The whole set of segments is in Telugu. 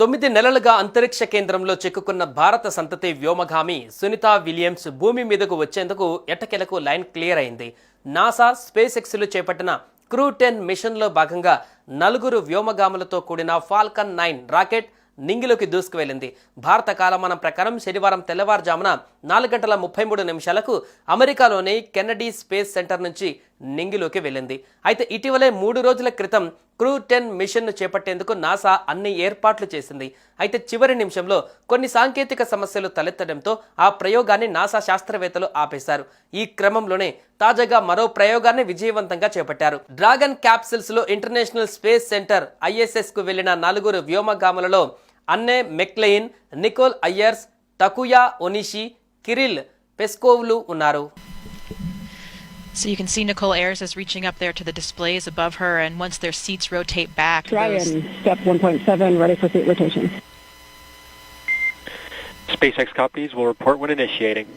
తొమ్మిది నెలలుగా అంతరిక్ష కేంద్రంలో చిక్కుకున్న భారత సంతతి వ్యోమగామి సునీత విలియమ్స్ భూమి మీదకు వచ్చేందుకు ఎట్టకెలకు లైన్ క్లియర్ అయింది. నాసా స్పేస్ ఎక్స్లు చేపట్టిన క్రూ టెన్ మిషన్లో భాగంగా నలుగురు వ్యోమగాములతో కూడిన ఫాల్కన్ నైన్ రాకెట్ నింగిలోకి దూసుకువెళ్ళింది. భారత కాలమానం ప్రకారం శనివారం తెల్లవారుజామున నాలుగు గంటల ముప్పై మూడు నిమిషాలకు అమెరికాలోని కెన్నడీ స్పేస్ సెంటర్ నుంచి నింగిలోకి వెళ్ళింది. అయితే ఇటీవలే మూడు రోజుల క్రితం క్రూ టెన్ మిషన్ను చేపట్టేందుకు నాసా అన్ని ఏర్పాట్లు చేసింది. అయితే చివరి నిమిషంలో కొన్ని సాంకేతిక సమస్యలు తలెత్తడంతో ఆ ప్రయోగాన్ని నాసా శాస్త్రవేత్తలు ఆపేశారు. ఈ క్రమంలోనే తాజాగా మరో ప్రయోగాన్ని విజయవంతంగా చేపట్టారు. డ్రాగన్ క్యాప్సిల్స్లో ఇంటర్నేషనల్ స్పేస్ సెంటర్ ఐఎస్ఎస్కు వెళ్ళిన నలుగురు వ్యోమగాములలో Anne McClain Nicole Ayers Takuya Onishi Kirill పెస్కోవ్లు ఉన్నారు. So you can see Nicole Ayers is reaching up there to the displays above her, and once their seats rotate back, those, Dragon, step 1.7, ready for seat rotation. SpaceX copies will report when initiating.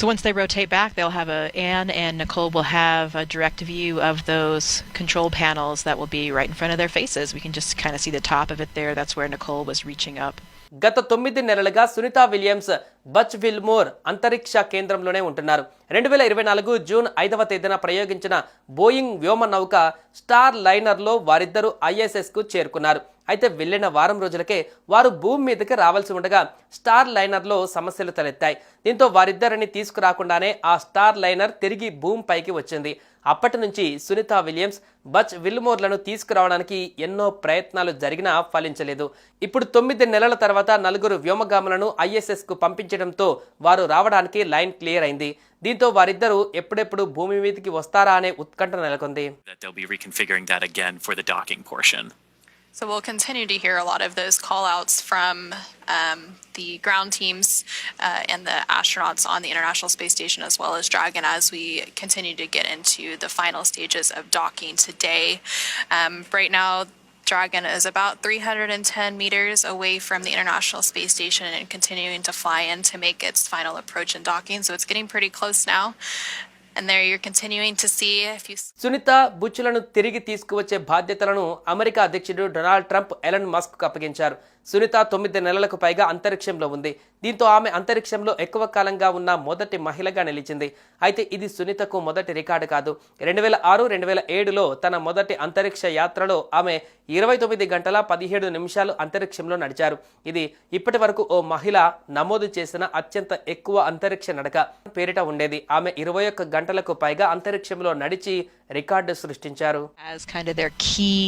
so once they rotate back, they'll have a Anne and Nicole will have a direct view of those control panels that will be right in front of their faces. We can just kind of see the top of it there. That's where Nicole was reaching up. గత తొమ్మిది నెలలుగా సునీతా విలియమ్స్ బచ్ విల్మోర్ అంతరిక్ష కేంద్రంలోనే ఉంటున్నారు. రెండు వేల ఇరవై నాలుగు జూన్ ఐదవ తేదీన ప్రయోగించిన బోయింగ్ వ్యోమ నౌక స్టార్ లైనర్లో వారిద్దరూ ఐఎస్ఎస్కు చేరుకున్నారు. అయితే వెళ్ళిన వారం రోజులకే వారు భూమి మీదకి రావాల్సి ఉండగా స్టార్ లైనర్లో సమస్యలు తలెత్తాయి. దీంతో వారిద్దరిని తీసుకురాకుండానే ఆ స్టార్ లైనర్ తిరిగి భూమి పైకి వచ్చింది. అప్పటి నుంచి సునీత విలియమ్స్ బచ్ విల్మోర్లను తీసుకురావడానికి ఎన్నో ప్రయత్నాలు జరిగినా ఫలించలేదు. ఇప్పుడు తొమ్మిది నెలల తర్వాత నలుగురు వ్యోమగాములను ఐఎస్ఎస్కు పంపించారు పంపించడంతో వారు రావడానికి లైన్ క్లియర్ అయింది దీంతో వారిద్దరూ ఎప్పుడెప్పుడు భూమి మీదకి వస్తారా అనే ఉత్కంఠ నెలకొంది that they'll be reconfiguring that again for the docking portion. So we'll continue to hear a lot of those call outs from um, the ground teams uh, and the astronauts on the International Space Station as well as Dragon as we continue to get into the final stages of docking today. Um, right now, Dragon is about 310 meters away from the International Space Station and continuing to fly in to make its final approach and docking. So it's getting pretty close now. And there you're continuing to see if you Sunitha బుచ్చులను తిరిగి తీసుకువచ్చే బాధ్యతలను అమెరికా అధ్యక్షుడు డొనాల్డ్ ట్రంప్ ఎలన్ మస్క్ అప్పగించారు. సునీత తొమ్మిది నెలలకు పైగా అంతరిక్షంలో ఉంది. దీంతో ఆమె అంతరిక్షంలో ఎక్కువ కాలంగా ఉన్న మొదటి మహిళగా నిలిచింది. అయితే ఇది సునీతకు మొదటి రికార్డు కాదు. రెండు వేల ఆరు రెండు వేల ఏడులో తన మొదటి అంతరిక్ష యాత్రలో ఆమె ఇరవై తొమ్మిది గంటల పదిహేడు నిమిషాలు అంతరిక్షంలో నడిచారు. ఇది ఇప్పటి వరకు ఓ మహిళ నమోదు చేసిన అత్యంత ఎక్కువ అంతరిక్ష నడక పేరిట ఉండేది. ఆమె ఇరవై ఒక్క గంటలకు పైగా అంతరిక్షంలో నడిచి రికార్డు సృష్టించారు as kind of their key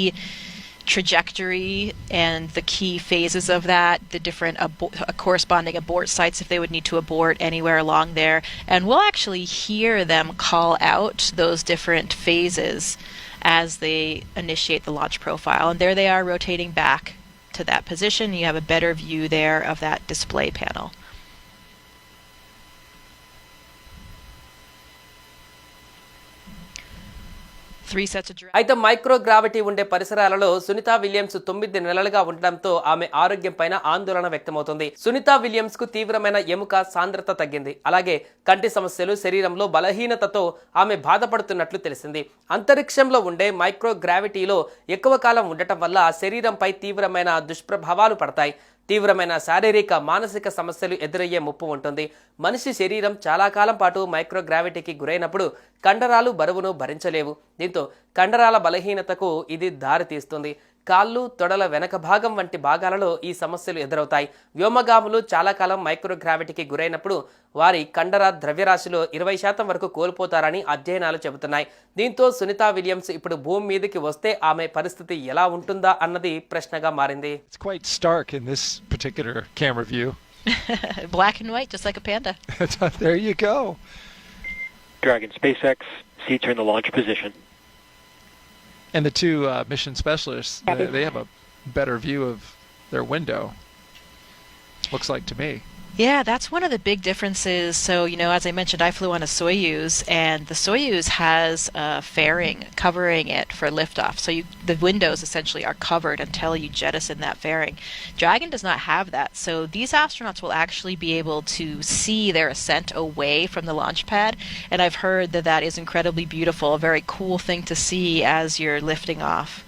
trajectory and the key phases of that, the different abo- uh, corresponding abort sites if they would need to abort anywhere along there. And we'll actually hear them call out those different phases as they initiate the launch profile. And there they are rotating back to that position. You have a better view there of that display panel. అయితే మైక్రో గ్రావిటీ ఉండే పరిసరాలలో సునీత విలియమ్స్ తొమ్మిది నెలలుగా ఉండడంతో ఆమె ఆరోగ్యం పైన ఆందోళన వ్యక్తమవుతుంది. సునీత విలియమ్స్కు తీవ్రమైన ఎముక సాంద్రత తగ్గింది. అలాగే కంటి సమస్యలు శరీరంలో బలహీనతతో ఆమె బాధపడుతున్నట్లు తెలిసింది. అంతరిక్షంలో ఉండే మైక్రో గ్రావిటీలో ఎక్కువ కాలం ఉండటం వల్ల శరీరంపై తీవ్రమైన దుష్ప్రభావాలు పడతాయి. తీవ్రమైన శారీరక మానసిక సమస్యలు ఎదురయ్యే ముప్పు ఉంటుంది. మనిషి శరీరం చాలా కాలం పాటు మైక్రోగ్రావిటీకి గురైనప్పుడు కండరాలు బరువును భరించలేవు. దీంతో కండరాల బలహీనతకు ఇది దారితీస్తుంది. కాళ్ళు తొడల వెనక భాగం వంటి భాగాలలో ఈ సమస్యలు ఎదురవుతాయి వ్యోమగాములు చాలా కాలం మైక్రోగ్రావిటీకి గురైనప్పుడు వారి కండర ద్రవ్యరాశిలో ఇరవై శాతం వరకు కోల్పోతారని అధ్యయనాలు చెబుతున్నాయి దీంతో సునీత విలియమ్స్ ఇప్పుడు భూమి మీదకి వస్తే ఆమె పరిస్థితి ఎలా ఉంటుందా అన్నది ప్రశ్నగా మారింది It's quite stark in this particular camera view. Black and white, just like a panda. there you go. Dragon SpaceX seats are in the launch position. And the two uh, mission specialists, they, they have a better view of their window. Looks like to me. Yeah, that's one of the big differences. So, you know, as I mentioned, I flew on a Soyuz, and the Soyuz has a fairing covering it for liftoff. So, you, the windows essentially are covered until you jettison that fairing. Dragon does not have that. So, these astronauts will actually be able to see their ascent away from the launch pad. And I've heard that that is incredibly beautiful, a very cool thing to see as you're lifting off.